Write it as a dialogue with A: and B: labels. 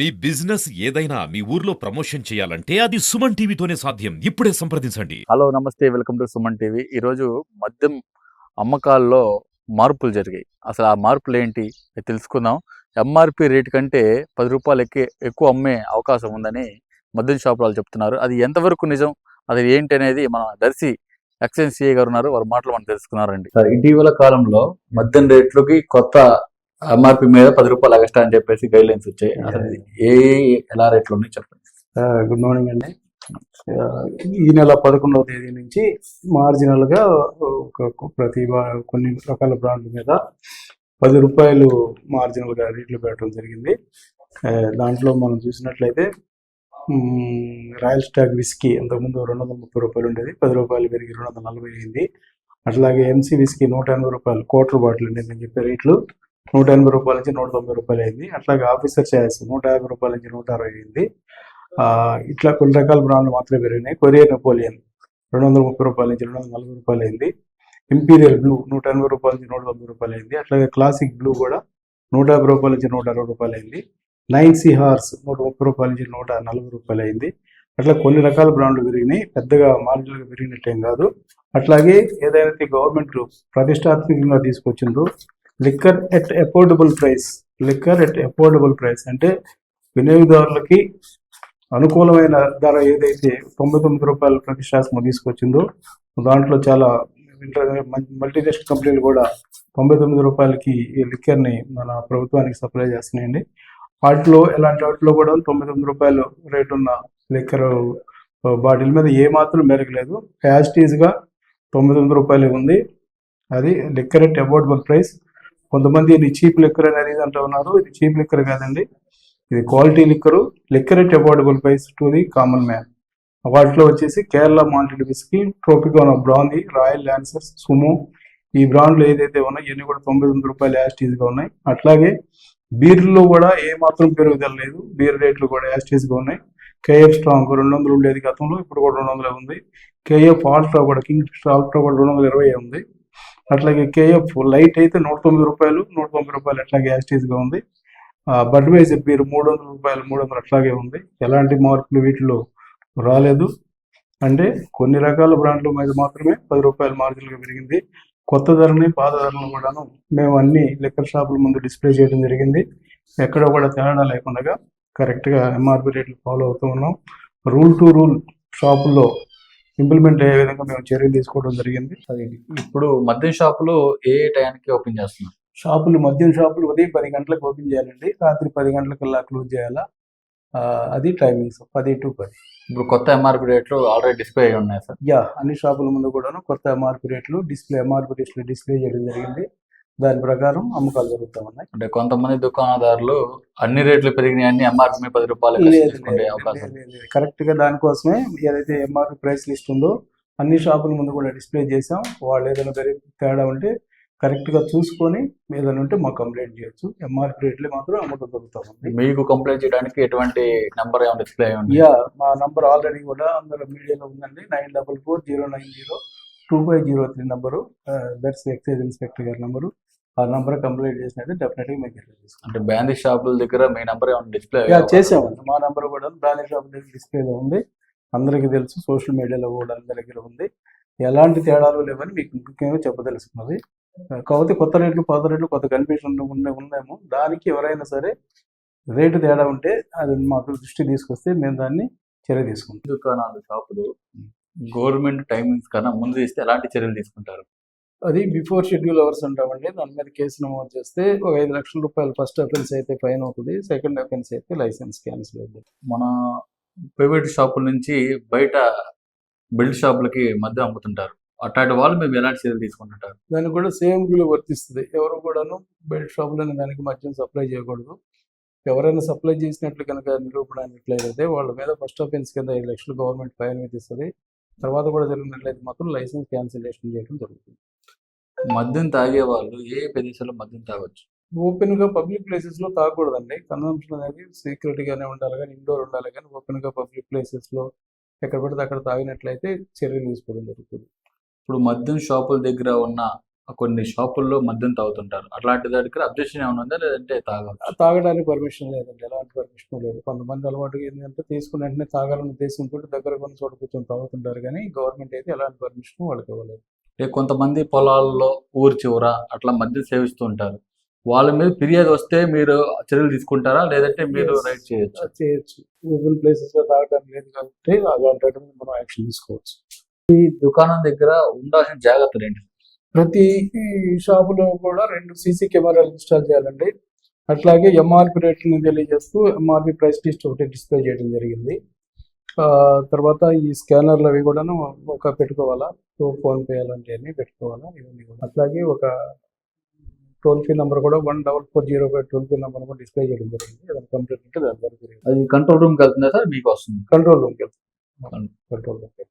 A: మీ business ఏదైనా మీ ఊర్లో promotion చేయాలంటే అది సుమన్ టీవీతోనే సాధ్యం. ఇప్పుడే సంప్రదించండి.
B: హలో నమస్తే. Welcome to Suman TV. ఈరోజు మద్యం అమ్మకాల్లో మార్పులు జరిగాయి. అసలు ఆ మార్పులు ఏంటి? అది తెలుసుకుందాం. ఎంఆర్పి రేట్ కంటే పది రూపాయలు ఎక్కి ఎక్కువ అమ్మే అవకాశం ఉందని మద్యం షాప్ వాళ్ళు చెప్తున్నారు. అది ఎంతవరకు నిజం? అది ఏంటి అనేది మన దర్శి ఎక్స్చేంజ్ సిఏ గారు ఉన్నారు. వారి మాటలు మనం తెలుసుకున్నారండి. సార్ ఇటీవల కాలంలో మద్యం రేట్లకి కొత్త ఎంఆర్పి మీద పది రూపాయలు ఎక్స్ట్రా అని చెప్పేసి గైడ్ లైన్స్ వచ్చాయి అసలు ఏ ఎలా రేట్లు ఉన్నాయి చెప్పండి.
C: గుడ్ మార్నింగ్ అండి. ఈ నెల పదకొండవ తేదీ నుంచి మార్జినల్గా ఒక ప్రతి కొన్ని రకాల బ్రాండ్ల మీద పది రూపాయలు మార్జినల్గా రేట్లు పెట్టడం జరిగింది. దాంట్లో మనం చూసినట్లయితే రాయల్ స్టాగ్ విస్కీ అంతకుముందు రెండు వందల ముప్పై రూపాయలు ఉండేది పది రూపాయలు పెరిగి రెండు వందల నలభై అయింది. అట్లాగే ఎంసీ విస్కీ నూట ఎనభై రూపాయలు క్వార్టర్ బాటిల్ అండి నేను చెప్పే రేట్లు నూట ఎనభై రూపాయల నుంచి నూట తొంభై రూపాయలు అయింది. అట్లాగే ఆఫీసర్ ఛాయిస్ నూట యాభై రూపాయల నుంచి నూట అరవై అయింది. ఆ, ఇట్లా కొన్ని రకాల బ్రాండ్లు మాత్రమే పెరిగినాయి. కొరియర్ నెపోలియన్ రెండు వందల ముప్పై రూపాయల నుంచి రెండు వందల నలభై రూపాయలు అయింది. ఇంపీరియల్ బ్లూ నూట ఎనభై రూపాయల నుంచి నూట తొంభై రూపాయలు అయింది. అట్లాగే క్లాసిక్ బ్లూ కూడా నూట యాభై రూపాయల నుంచి నూట అరవై రూపాయలు అయింది. నైన్ సి హార్స్ నూట ముప్పై రూపాయల నుంచి నూట నలభై రూపాయలు అయింది. అట్లా కొన్ని రకాల బ్రాండ్లు పెరిగినాయి. పెద్దగా మార్జిన్లుగా పెరిగినట్టేం కాదు. అట్లాగే ఏదైతే గవర్నమెంట్ ప్రతిష్టాత్మకంగా తీసుకొచ్చిందో liquor at affordable price liquor at affordable price అంటే వినియోగదారులకి అనుకూలమైన ధర ఏదైతే తొంభై తొమ్మిది రూపాయల ప్రతిష్టాత్మకం తీసుకొచ్చిందో దాంట్లో చాలా మల్టీనేషనల్ కంపెనీలు కూడా తొంభై తొమ్మిది రూపాయలకి ఈ లిక్కర్ని మన ప్రభుత్వానికి సప్లై చేస్తున్నాయండి. వాటిలో ఎలాంటి వాటిలో కూడా తొంభై తొమ్మిది రూపాయలు రేట్ ఉన్న లిక్కర్ బాటిల్ మీద ఏ మాత్రం మెరగలేదు యాజ్గా తొంభై తొమ్మిది రూపాయలు ఉంది. అది లిక్కర్ ఎట్ అఫోర్డబుల్ ప్రైస్ కొంతమంది ఇది చీప్ లిక్కర్ అనేది ఇది ఉన్నారు. ఇది చీప్ లిక్కర్ కాదండి. ఇది quality liquor. Liquor at affordable price to the common man. వాటిలో వచ్చేసి Kerala malted whisky Tropicana brandy Royal Lancers Sumo. ఈ బ్రాండ్లు ఏదైతే ఉన్నాయో ఇవన్నీ కూడా తొంభై తొమ్మిది రూపాయలు యాస్టీజ్గా ఉన్నాయి. అట్లాగే బీర్లో కూడా ఏ మాత్రం పెరుగుదల లేదు. బీర్ రేట్లు కూడా యాస్టీజ్గా ఉన్నాయి. కేఎఫ్ స్ట్రాంగ్ రెండు వందలు ఉండేది గతంలో ఇప్పుడు కూడా రెండు వందలే ఉంది. కేఎఫ్ ఆల్ట్రా కూడా కింగ్ ఆల్ట్రా కూడా రెండు వందల ఇరవై ఉంది. అట్లాగే కేఎఫ్ లైట్ అయితే నూట తొమ్మిది రూపాయలు నూట తొంభై రూపాయలు అట్లాగే యాస్టీస్గా ఉంది. బడ్వైజర్ బీర్ మూడు వందల రూపాయలు మూడు వందలు అట్లాగే ఉంది. ఎలాంటి మార్పులు వీటిలో రాలేదు. అంటే కొన్ని రకాల బ్రాండ్ల మీద మాత్రమే పది రూపాయల మార్జిన్గా పెరిగింది. కొత్త ధరని పాత ధరలను కూడాను మేము అన్ని లిక్కర్ షాపుల ముందు డిస్ప్లే చేయడం జరిగింది. ఎక్కడ కూడా తేడా లేకుండా కరెక్ట్గా ఎంఆర్పి రేట్లు ఫాలో అవుతూ ఉన్నాం. రూల్ టు రూల్ షాపుల్లో ఇంప్లిమెంట్ అయ్యే విధంగా మేము చర్యలు తీసుకోవడం జరిగింది.
B: అది ఇప్పుడు మద్యం షాపులు ఏ టైంకి ఓపెన్ చేస్తున్నారు?
C: షాపులు మద్యం షాపులు ఉదయం పది గంటలకు ఓపెన్ చేయాలండి. రాత్రి పది గంటలకల్లా క్లోజ్ చేయాలా? అది టైమింగ్స్ పది టు పది.
B: ఇప్పుడు కొత్త ఎంఆర్పి రేట్లు ఆల్రెడీ డిస్ప్లే అయి ఉన్నాయి సార్.
C: యా అన్ని షాపుల ముందు కూడాను కొత్త ఎంఆర్పి రేట్లు డిస్ప్లే ఎంఆర్పి రేట్లు డిస్ప్లే చేయడం జరిగింది. దాని ప్రకారం అమ్మకాలు జరుగుతూ ఉన్నాయి.
B: అంటే కొంతమంది దుకాణదారులు అన్ని రేట్లు పెరిగినాయి అన్ని ఎంఆర్పి పది రూపాయలు
C: కరెక్ట్గా దానికోసమే ఏదైతే ఎంఆర్పి ప్రైస్ లిస్ట్ ఉందో అన్ని షాపుల ముందు కూడా డిస్ప్లే చేసాం వాళ్ళు ఏదైనా తేడా ఉంటే కరెక్ట్గా చూసుకొని ఏదైనా ఉంటే మాకు కంప్లైంట్ చేయొచ్చు. ఎంఆర్పి రేట్లు మాత్రం అమ్మకం దొరుకుతా ఉంది.
B: మీకు కంప్లైంట్ చేయడానికి ఎటువంటి నెంబర్ ఏమైనా డిస్ప్లే
C: యా మా నంబర్ ఆల్రెడీ కూడా అందులో మీడియాలో ఉందండి. Nine double four zero nine zero two five zero three number. That's excise inspector గారి నంబరు. ఆ నంబర్ కంప్లైంట్ చేసినట్టు డెఫినెట్గా మీకు తీసుకుంటాం.
B: అంటే బ్యాండీ షాపుల దగ్గర మీ నెంబర్ ఏమైనా డిస్ప్లే
C: చేసామండి మా నంబర్ కూడా బ్రాండ్ షాప్ దగ్గర డిస్ప్లేలో ఉంది. అందరికీ తెలుసు సోషల్ మీడియాలో కూడా అందరి దగ్గర ఉంది. ఎలాంటి తేడాలు లేవని మీకు ముఖ్యంగా చెప్పదలుచుకున్నది. కాకపోతే కొత్త రేట్లు పాత రేట్లు కొత్త కన్ఫ్యూజన్ ఉండే ఉందేమో దానికి ఎవరైనా సరే రేటు తేడా ఉంటే అది మాకు దృష్టి తీసుకొస్తే మేము దాన్ని చర్య తీసుకుంటాం.
B: దుకాణాలు షాపులు గవర్నమెంట్ టైమింగ్స్ కన్నా ముందు ఇస్తే ఎలాంటి చర్యలు తీసుకుంటారు?
C: అది బిఫోర్ షెడ్యూల్ అవర్స్ అంటామండి. దాని మీద కేసు నమోదు చేస్తే ఒక ఐదు లక్షల రూపాయలు ఫస్ట్ అఫెన్స్ అయితే ఫైన్ అవుతుంది. సెకండ్ అఫెన్స్ అయితే లైసెన్స్ క్యాన్సిల్ అవుతుంది.
B: మన ప్రైవేట్ షాపుల నుంచి బయట బిల్డ్ షాపులకి మధ్య అమ్ముతుంటారు. అట్లాంటి వాళ్ళు మేము ఎలాంటి చర్యలు తీసుకుంటుంటారు?
C: దానికి కూడా సేమ్ రూల్ వర్తిస్తుంది. ఎవరు కూడాను బెల్ట్ షాపులని దానికి మద్యం సప్లై చేయకూడదు. ఎవరైనా సప్లై చేసినట్లు కనుక నిరూపణ అయినట్లయితే వాళ్ళ మీద ఫస్ట్ అఫెన్స్ కింద ఐదు లక్షలు గవర్నమెంట్ ఫైన్ విధిస్తుంది. తర్వాత కూడా జరిగినట్లయితే మాత్రం లైసెన్స్ క్యాన్సిలేషన్ చేయడం జరుగుతుంది.
B: మద్యం తాగే వాళ్ళు ఏ ప్రదేశాల్లో మద్యం తాగొచ్చు?
C: ఓపెన్గా పబ్లిక్ ప్లేసెస్లో తాగకూడదండి. కన్సంప్షన్ అనేది సీక్రెట్ గానే ఉండాలి కానీ ఇండోర్ ఉండాలి కానీ ఓపెన్గా పబ్లిక్ ప్లేసెస్లో ఎక్కడ పడితే అక్కడ తాగినట్లయితే చర్యలు తీసుకోవడం జరుగుతుంది.
B: ఇప్పుడు మద్యం షాపుల దగ్గర ఉన్న కొన్ని షాపుల్లో మద్యం తాగుతుంటారు. అట్లాంటి దగ్గర అబ్జెక్షన్ ఏమైనా ఉందా? లేదంటే తాగవచ్చు
C: తాగడానికి పర్మిషన్ లేదండి. ఎలాంటి పర్మిషన్ లేదు. కొంతమంది అలవాటు ఏంటంటే తీసుకున్న వెంటనే తాగాలని ఉద్దేశంతో దగ్గర కొన్ని చోట కూర్చొని తాగుతుంటారు కానీ గవర్నమెంట్ అయితే ఎలాంటి పర్మిషన్ వాళ్ళకి ఇవ్వలేదు.
B: అంటే కొంతమంది పొలాల్లో ఊరి చివర అట్లా మద్యం సేవిస్తూ ఉంటారు. వాళ్ళ మీద ఫిర్యాదు వస్తే మీరు చర్యలు తీసుకుంటారా? లేదంటే మీరు. రైట్ చేయొచ్చు?
C: చేయొచ్చు. ఓపెన్ ప్లేసెస్లో తాగడానికి లేదు కాబట్టి అలాంటి మనం యాక్షన్ తీసుకోవచ్చు.
B: ఈ దుకాణం దగ్గర ఉండాల్సిన జాగ్రత్తలు ఏంటి?
C: ప్రతి షాపులో కూడా రెండు సీసీ కెమెరాలు ఇన్స్టాల్ చేయాలండి. అట్లాగే ఎంఆర్పి రేట్లను తెలియజేస్తూ ఎంఆర్పి ప్రైస్ లిస్ట్ ఒకటి డిస్ప్లే చేయడం జరిగింది. తర్వాత ఈ స్కానర్లు అవి కూడాను ఒక పెట్టుకోవాలా? ఫోన్ పే అలాంటివన్నీ పెట్టుకోవాలా? ఇవన్నీ కూడా. అట్లాగే ఒక టోల్ ఫ్రీ నెంబర్ కూడా one double four zero five toll free number కూడా డిస్ప్లే చేయడం జరిగింది. ఏదైనా కంప్లీట్ ఉంటే దాని ద్వారా
B: అది కంట్రోల్ రూమ్కి వెళ్తుందా సార్? మీకు వస్తుంది.
C: కంట్రోల్ రూమ్కి వెళ్తాం కంట్రోల్. రూమ్కి